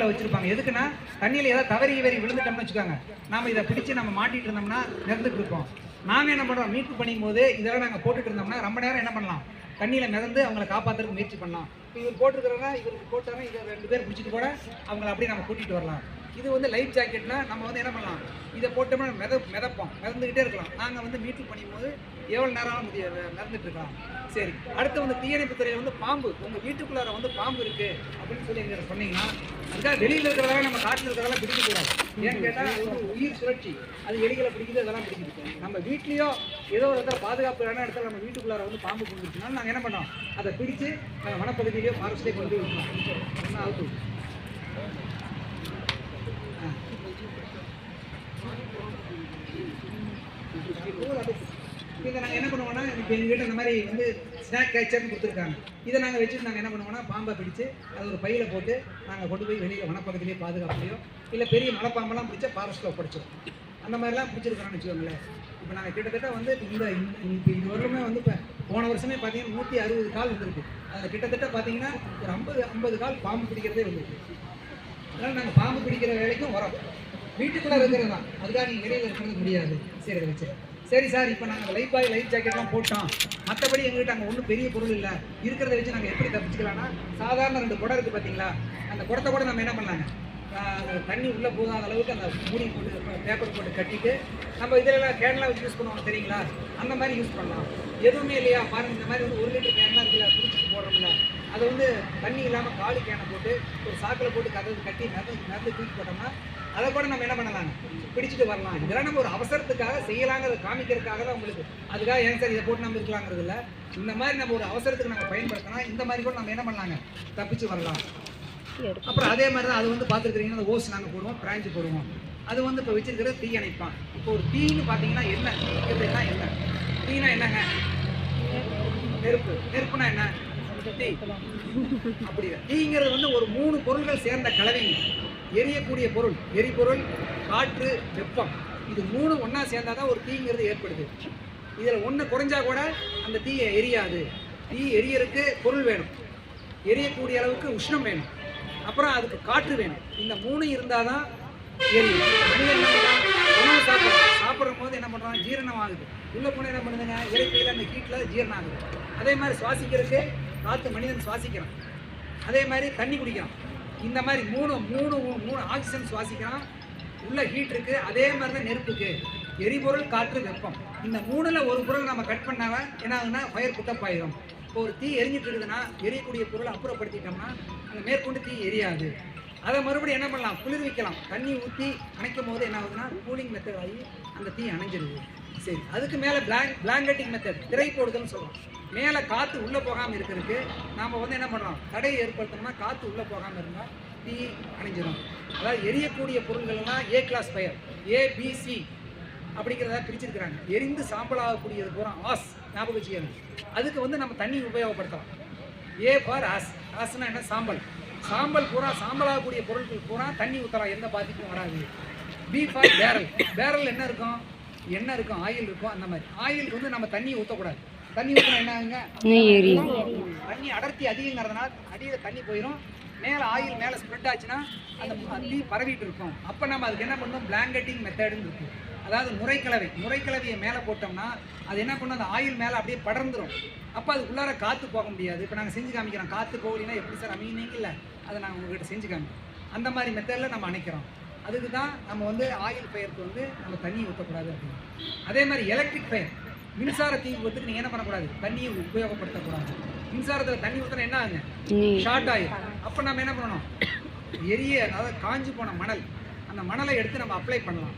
தண்ணீரில் வச்சிருப்பாங்க. எதுக்குன்னா தண்ணியில் ஏதாவது தவறி வரி விழுந்துட்டோம்னு வச்சுக்கோங்க. நாம இதை பிடிச்சு நம்ம மாட்டிட்டு இருந்தோம்னா நிறந்துட்டு இருப்போம். நாம் என்ன பண்ணுறோம் மீட்பு பண்ணும் போது இதெல்லாம் நாங்கள் போட்டுட்டு இருந்தோம்னா ரொம்ப நேரம் என்ன பண்ணலாம்? தண்ணியில் மிதந்து அவங்கள காப்பாற்றுறதுக்கு முயற்சி பண்ணலாம். இப்போ இவர் போட்டிருக்கிறவங்க இவருக்கு போட்டாங்க இதை ரெண்டு பேர் பிடிச்சிட்டு கூட அவங்கள அப்படியே நம்ம கூட்டிகிட்டு வரலாம். இது வந்து லைஃப் ஜாக்கெட்னா நம்ம வந்து என்ன பண்ணலாம்? இதை போட்டோம்னா மித மிதப்போம். மிதந்துக்கிட்டே இருக்கலாம். நாங்கள் வந்து மீட்பு பண்ணும்போது எவ்வளோ நேரம் முடிய மிதந்துட்டு இருக்கலாம். சரி. அடுத்து வந்து தீயணைப்பு துறையில் வந்து பாம்பு. உங்கள் வீட்டுக்குள்ளார வந்து பாம்பு இருக்குது அப்படின்னு சொல்லி எங்க சொன்னீங்கன்னா அதுக்காக வெளியில் இருக்கிறதெல்லாம் நம்ம காட்டில் இருக்கிறதெல்லாம் பிடிக்கக்கூடாது ஏன்னு கேட்டால் அது வந்து உயிர் சுழற்சி. அது எலிகளை பிடிக்குது அதெல்லாம் பிடிக்குது. நம்ம வீட்லேயோ ஏதோ ஒரு இடத்துல பாதுகாப்பு இடத்துல நம்ம வீட்டுக்குள்ளார வந்து பாம்பு கொண்டுச்சுனாலும் நாங்கள் என்ன பண்ணோம்? அதை பிடிச்சு நாங்கள் வனப்பகுதியிலேயோ ஃபாரஸ்ட்லேயே கொண்டு போய் விட்டுறோம் அவுட்டு இதை நாங்கள் என்ன பண்ணுவோம்னா இப்போ எங்ககிட்ட இந்த மாதிரி வந்து ஸ்நாக் கேச்சர்னு கொடுத்துருக்காங்க. இதை நாங்கள் வச்சுட்டு நாங்கள் என்ன பண்ணுவோம்னா பாம்பை பிடிச்சு அது ஒரு பையில போட்டு நாங்கள் கொண்டு போய் வெளியில் வனப்பகுதியிலேயே பாதுகாப்புலையோ இல்லை பெரிய மலைப்பாம்பெல்லாம் பிடிச்சா ஃபாரஸ்ட்டில் ஒப்படைச்சிடும் அந்த மாதிரிலாம் பிடிச்சிருக்கிறோம்னு வச்சுக்கோங்களேன். இப்போ நாங்கள் கிட்டத்தட்ட வந்து இந்த இந்த இந்த வருடமே வந்து இப்போ போன வருஷமே பார்த்தீங்கன்னா நூற்றி அறுபது கால் வந்திருக்கு. அதில் கிட்டத்தட்ட பார்த்தீங்கன்னா ஒரு ஐம்பது ஐம்பது கால் பாம்பு பிடிக்கிறதே வந்திருக்கு. அதனால் நாங்கள் பாம்பு பிடிக்கிற வேலைக்கும் வரோம். வீட்டுக்குள்ளே இருக்கிறது தான். அதுக்காக நீங்கள் வெளியில் இருக்கிறது முடியாது. சரி அதை வச்சு சரி சார் இப்போ நாங்கள் லைஃப் பாய் லைஃப் ஜாக்கெட்லாம் போட்டோம். மற்றபடி எங்ககிட்ட அங்கே ஒன்றும் பெரிய பொருள் இல்லை. இருக்கிறத வச்சு நாங்கள் எப்படி தப்பிச்சுக்கலாம்னா சாதாரண ரெண்டு குடம் இருக்குது பார்த்தீங்களா அந்த குடத்தை கூட நம்ம என்ன பண்ணலாங்க? அந்த தண்ணி உள்ளே போதாத அளவுக்கு அந்த மூடி போட்டு பேப்பர் போட்டு கட்டிட்டு நம்ம இதிலலாம் கேன்லாம் வச்சு யூஸ் பண்ணுவோம் தெரியுங்களா? அந்த மாதிரி யூஸ் பண்ணலாம். எதுவுமே இல்லையா? பாருங்கள் இந்த மாதிரி வந்து ஒரு அதை வந்து தண்ணி இல்லாமல் காலி கேனை போட்டு ஒரு சாக்கில் போட்டு கதவு கட்டி நடந்து நடந்து தூக்கி போட்டோம்னா அதை கூட நம்ம என்ன பண்ணலாம்? பிடிச்சிட்டு வரலாம். இதெல்லாம் நம்ம ஒரு அவசரத்துக்காக செய்யலாங்கிறத காமிக்கிறதுக்காக தான் உங்களுக்கு அதுக்காக ஏன் சார் இதை போட்டு நம்ம இருக்கலாங்கிறது இல்லை. இந்த மாதிரி நம்ம ஒரு அவசரத்துக்கு நம்ம பயன்படுத்தினா இந்த மாதிரி கூட நம்ம என்ன பண்ணலாங்க? தப்பிச்சு வரலாம். அப்புறம் அதே மாதிரி தான் அது வந்து பார்த்துருக்கீங்கன்னா அந்த ஓஸ் நாங்கள் போடுவோம் பிராஞ்சு போடுவோம். அது வந்து இப்போ வச்சிருக்கிறது தீ அணைப்பான். இப்போ ஒரு தீன்னு பார்த்தீங்கன்னா என்ன? என்ன? தீனா என்னங்க? நெருப்பு. நெருப்புனா என்ன? அப்படி தீங்கிறது வந்து ஒரு மூணு பொருள்கள் சேர்ந்த கலவைங்க எரியக்கூடிய பொருள் எரிபொருள் காற்று வெப்பம். இது மூணு ஒன்றா சேர்ந்தா தான் ஒரு தீங்கிறது ஏற்படுது. இதில் ஒன்று குறைஞ்சா கூட அந்த தீயை எரியாது. தீ எரியறதுக்கு பொருள் வேணும். எரியக்கூடிய அளவுக்கு உஷ்ணம் வேணும். அப்புறம் அதுக்கு காற்று வேணும். இந்த மூணு இருந்தால் தான் எரியும். மனிதன் உணவு சாப்பிட்றான். சாப்பிடும் போது என்ன பண்ணுறான் ஜீரணம் ஆகுது. உள்ளே போனால் என்ன பண்ணுதுங்க? இயற்கையில் அந்த ஹீட்டில் ஜீரணம் ஆகுது. அதே மாதிரி சுவாசிக்கிறதுக்கு காற்று மனிதன் சுவாசிக்கிறான். அதே மாதிரி தண்ணி குடிக்கிறான். இந்த மாதிரி மூணு மூணு மூணு ஆக்சிஜன் சுவாசிக்கிறான். உள்ள ஹீட் இருக்கு. அதே மாதிரி தான் நெருப்புக்கு. எரிபொருள் காற்று வெப்பம். இந்த மூணில் ஒரு பொருள் நம்ம கட் பண்ணாம என்ன ஆகுதுன்னா ஃபயர் புத்தப்பாயிரும் இப்போ ஒரு தீ எரிஞ்சிட்டு இருக்குதுன்னா எரியக்கூடிய பொருளை அப்புறப்படுத்திட்டோம்னா அந்த மேற்கொண்டு தீ எரியாது. அதை மறுபடியும் என்ன பண்ணலாம்? குளிர்விக்கலாம் தண்ணி ஊற்றி அணைக்கும் போது என்ன ஆகுதுன்னா கூலிங் மெத்தட் ஆகி அந்த தீ அணைஞ்சிருது. சரி அதுக்கு மேலே பிளாங் பிளாங்கெட்டிங் மெத்தட் திரை போடுதல்னு சொல்கிறோம் மேலே காற்று உள்ளே போகாமல் இருக்கிறதுக்கு நாம் வந்து என்ன பண்ணுறோம் தடையை ஏற்படுத்தணும்னா காற்று உள்ளே போகாமல் இருந்தால் தீ அணைஞ்சிடும் அதாவது எரியக்கூடிய பொருள்கள்லாம் ஏ கிளாஸ் ஃபயர் ஏபிசி அப்படிங்கிறத பிரிச்சிருக்கிறாங்க. எரிந்து சாம்பல் ஆகக்கூடியது பூரா ஆஸ் ஞாபகம் வச்சுக்கணும் அதுக்கு வந்து நம்ம தண்ணி உபயோகப்படுத்தலாம். A for as. ஆஸ்னா என்ன? சாம்பல். சாம்பல் பூரா சாம்பலாகக்கூடிய பொருட்கள் பூரா தண்ணி ஊற்றலாம் எந்த பாதிப்பும் வராது. பீஃப் ஃபார் பேரல் பேரல் என்ன இருக்கும்? என்ன இருக்கும்? ஆயில் இருக்கும்? அந்த மாதிரி. ஆயிலுக்கு வந்து நம்ம தண்ணியை ஊற்றக்கூடாது தண்ணி ஊற்றினா என்ன ஆகுங்க தண்ணி அடர்த்தி அதிகங்கிறதுனால அடியில் தண்ணி போயிடும் மேலே ஆயில் மேலே ஸ்ப்ரெட் ஆச்சுன்னா அந்த தீ பரவிட்டு இருக்கும். அப்போ நம்ம அதுக்கு என்ன பண்ணணும்? பிளாங்கெட்டிங் மெத்தடுன்னு இருக்கு அதாவது முறைக்கலவை. முறைக்கலவையை மேலே போட்டோம்னா அது என்ன பண்ணும்? அந்த ஆயில் மேலே அப்படியே படர்ந்துரும். அப்போ அதுக்குள்ளார காற்று போக முடியாது. இப்போ நாங்கள் செஞ்சு காமிக்கிறோம். காற்று போகலினா எப்படி சார் அமைனீங்கல்ல அதை நாங்கள் உங்ககிட்ட செஞ்சு காமிக்கிறோம் அந்த மாதிரி மெத்தடில் நம்ம அணைக்கிறோம். அதுக்கு தான் நம்ம வந்து ஆயில் ஃபயருக்கு வந்து நம்ம தண்ணி ஊற்றக்கூடாது அப்படின்னு. அதே மாதிரி எலக்ட்ரிக் ஃபயர் மின்சார தீ விபத்துக்கு நீங்கள் என்ன பண்ணக்கூடாது? தண்ணியை உபயோகப்படுத்தக்கூடாது. மின்சாரத்தில் தண்ணி ஊற்றினா என்ன ஆகுங்க? ஷார்ட் ஆயிடும் அப்போ நம்ம என்ன பண்ணணும்? எரிய அதாவது காஞ்சு போன மணல் அந்த மணலை எடுத்து நம்ம அப்ளை பண்ணலாம்.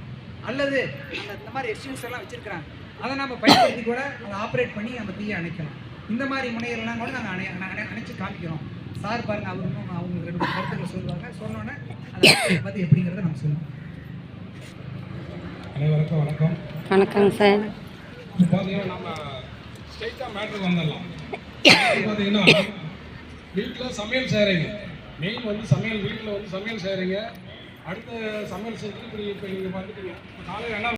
அல்லது அந்த இந்த மாதிரி எக்ஸ்டிங்ஸ் எல்லாம் வச்சிருக்கிறாங்க. அதை நம்ம பயன்படுத்தி கூட அதை ஆப்ரேட் பண்ணி நம்ம தீயை அணைக்கலாம். இந்த மாதிரி முனைகள்லாம் கூட நாங்கள் அணை அணை அணைச்சு காமிக்கிறோம். சார் பாருங்க அவர் இன்னும் அவங்க ரெண்டு கருத்துக்கள் சொல்லுவாங்க. சொன்னோன்னே அதை பற்றி எப்படிங்கிறத நம்ம சொல்லுவோம். அனைவருக்கும் வணக்கம். வணக்கங்க சார் பார்த்தீங்கன்னா நம்ம ஸ்ட்ரைட்டாக மேட்ருக்கு வந்துடலாம். பார்த்தீங்கன்னா வீட்டில் சமையல் செய்கிறீங்க மெயின் வந்து சமையல் வீட்டில் வந்து சமையல் செய்கிறீங்க அடுத்த சமையல் செஞ்சு இப்படி இப்போ நீங்கள் பார்த்துட்டீங்க காலையில் என்ன